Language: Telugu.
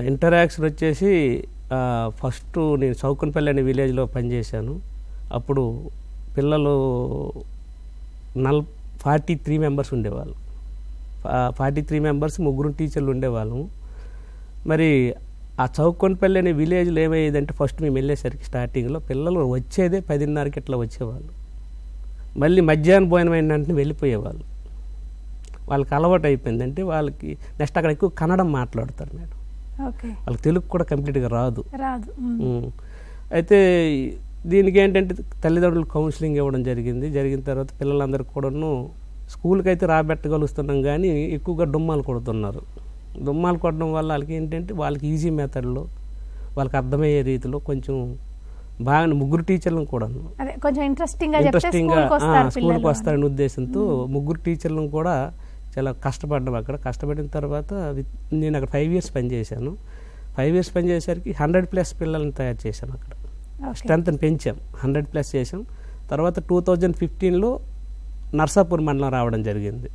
ఇంటరాక్షన్ వచ్చేసి ఫస్ట్ నేను చౌకన్పల్లి అనే విలేజ్లో పనిచేశాను. అప్పుడు పిల్లలు నల్ ఫార్టీ త్రీ మెంబర్స్ ఉండేవాళ్ళు. ఫార్టీ త్రీ మెంబర్స్ ముగ్గురు టీచర్లు ఉండేవాళ్ళము. మరి ఆ చౌకొనపల్లి అనే విలేజ్లో ఏమయ్యేదంటే ఫస్ట్ మేము వెళ్ళేసరికి స్టార్టింగ్లో పిల్లలు వచ్చేదే పదిన్నరకి ఇట్లా వచ్చేవాళ్ళు. మళ్ళీ మధ్యాహ్నం భోజనం అయిన వెంటనే వెళ్ళిపోయేవాళ్ళు. వాళ్ళకి అలవాటు అయిపోయిందంటే వాళ్ళకి నెక్స్ట్ అక్కడ ఎక్కువ కన్నడం మాట్లాడతారు మేడం. వాళ్ళకి తెలుగు కూడా కంప్లీట్గా రాదు. అయితే దీనికి ఏంటంటే తల్లిదండ్రులు కౌన్సిలింగ్ ఇవ్వడం జరిగింది. జరిగిన తర్వాత పిల్లలందరికీ కూడాను స్కూల్కి అయితే రాబెట్టగలుస్తున్నాం కానీ ఎక్కువగా డుమ్మాలు కొడుతున్నారు. డుమ్మాలు కొట్టడం వల్ల వాళ్ళకి ఏంటంటే వాళ్ళకి ఈజీ మెథడ్లో వాళ్ళకి అర్థమయ్యే రీతిలో కొంచెం బాగా ముగ్గురు టీచర్లను కూడాను. అదే కొంచెం ఇంట్రెస్టింగ్గా చెప్తే ఇంట్రెస్టింగ్గా స్కూల్కి వస్తారనే ఉద్దేశంతో ముగ్గురు టీచర్లను కూడా చాలా కష్టపడ్డాం అక్కడ. కష్టపడిన తర్వాత విత్- నేను అక్కడ ఫైవ్ ఇయర్స్ పనిచేశాను ఫైవ్ ఇయర్స్ పనిచేసరికి హండ్రెడ్ ప్లస్ పిల్లల్ని తయారు చేశాను అక్కడ. స్ట్రెంత్ని పెంచాం. హండ్రెడ్ ప్లస్ చేసాం తర్వాత టూ థౌజండ్ ఫిఫ్టీన్లో నర్సాపూర్ మండలం రావడం జరిగింది.